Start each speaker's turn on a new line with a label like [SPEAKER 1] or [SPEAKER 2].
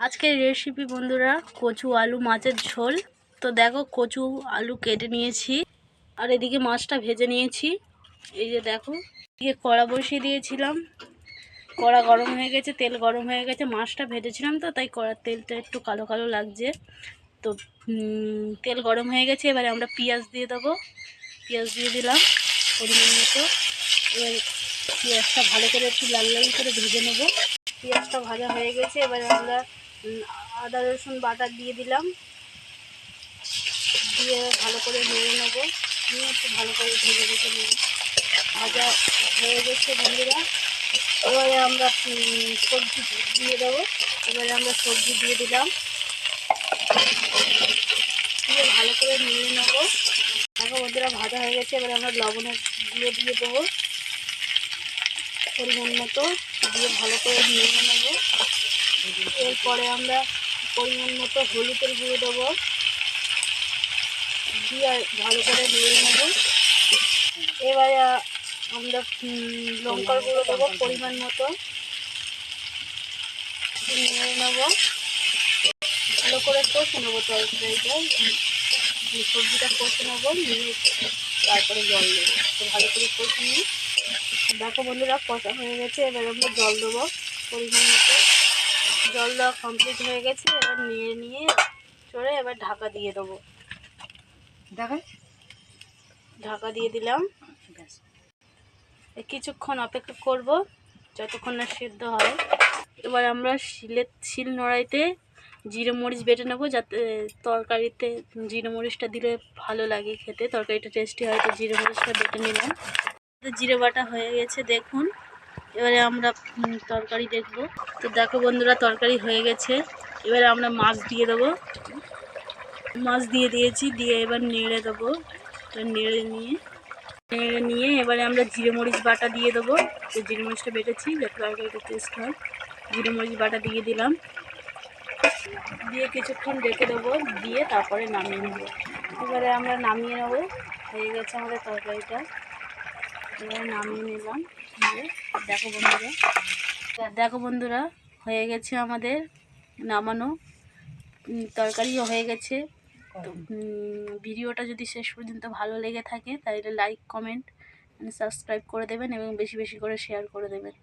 [SPEAKER 1] আজকের রেসিপি বন্ধুরা, কচু আলু মাছের ঝোল। তো দেখো, কচু আলু কেটে নিয়েছি। আর এদিকে মাছটা ভেজে নিয়েছি। এই যে দেখো, এদিকে কড়া বসিয়ে দিয়েছিলাম। কড়া গরম হয়ে গেছে, তেল গরম হয়ে গেছে। মাছটা ভেজেছিলাম তো, তাই কড়ার তেলটা একটু কালো কালো লাগছে। তো তেল গরম হয়ে গেছে, এবারে আমরা পেঁয়াজ দিয়ে দেবো। পেঁয়াজ দিয়ে দিলাম পরিমাণ মতো। এবার পেঁয়াজটা ভালো করে একটু লাল লাল করে ভেজে নেব। পেঁয়াজটা ভাজা হয়ে গেছে, এবারে আমরা আদা, রসুন বাটা দিয়ে দিলাম। দিয়ে ভালো করে নেড়ে নেব। নিয়ে একটু ভালো করে ভেজে ভেজে নেব ভাজা হয়ে গেছে বন্ধুরা। এবারে আমরা সবজি দিয়ে দেবো। এবারে আমরা সবজি দিয়ে দিলাম। দিয়ে ভালো করে নিয়ে নেব। দেখো বন্ধুরা, ভাজা হয়ে গেছে। এবারে আমরা লবণের গুঁড়ো দিয়ে দেবো। পরিমাণ মতো। দিয়ে ভালো করে নিয়ে নেব। এরপরে আমরা পরিমাণ মতো হলুদের গুঁড়ো দেবো। দিয়ে ভালো করে নেড়ে নেব। এবারে আমরা লঙ্কার গুঁড়ো দেবো পরিমাণ মতো। নেড়ে নেব। ভালো করে কষে নেব তরকারিটা সবজিটা কষে নেব। নিয়ে তারপরে জল দেবো। তো ভালো করে কষে নিই। দেখো বন্ধুরা, কষা হয়ে গেছে। এবার আমরা জল দেবো পরিমাণ মতো। জল দেওয়া কমপ্লিট হয়ে গেছে এবার নিয়ে নিয়ে চড়ে এবার ঢাকা দিয়ে দেবো। ঢাকা? দিয়ে দিলাম। কিছুক্ষণ অপেক্ষা করব যতক্ষণ না সেদ্ধ হয়। এবার আমরা শিলের শিল নোড়াইতে জিরে মরিচ বেটে নেব যাতে তরকারিতে জিরে মরিচটা দিলে ভালো লাগে খেতে। তরকারিটা টেস্টি হয় তো জিরে মরিচটা বেটে নিলাম। জিরে বাটা হয়ে গেছে দেখুন। এবারে আমরা তরকারি দেখব। তো দেখো বন্ধুরা, তরকারি হয়ে গেছে। এবারে আমরা মাছ দিয়ে দেবো। মাছ দিয়ে দিয়েছি, দিয়ে এবার নেড়ে দেবো। নেড়ে নিয়ে নেড়ে নিয়ে এবারে আমরা জিরে মরিচ বাটা দিয়ে দেবো। তো জিরে মরিচটা বেটেছি, যাতে তরকারিটা টেস্ট হয়। জিরে মরিচ বাটা দিয়ে দিলাম। দিয়ে কিছুক্ষণ রেখে দেবো, দিয়ে তারপরে নামিয়ে নেব। এবারে আমরা নামিয়ে নেব। হয়ে গেছে আমাদের তরকারিটা। এবারে নামিয়ে নিলাম। দিয়ে। দেখো বন্ধুরা। দেখো বন্ধুরা, হয়ে গেছে আমাদের নামানো। তরকারিও হয়ে গেছে। তো ভিডিওটা যদি শেষ পর্যন্ত ভালো লেগে থাকে, তাহলে লাইক কমেন্ট সাবস্ক্রাইব করে দেবেন এবং বেশি বেশি করে শেয়ার করে দেবেন।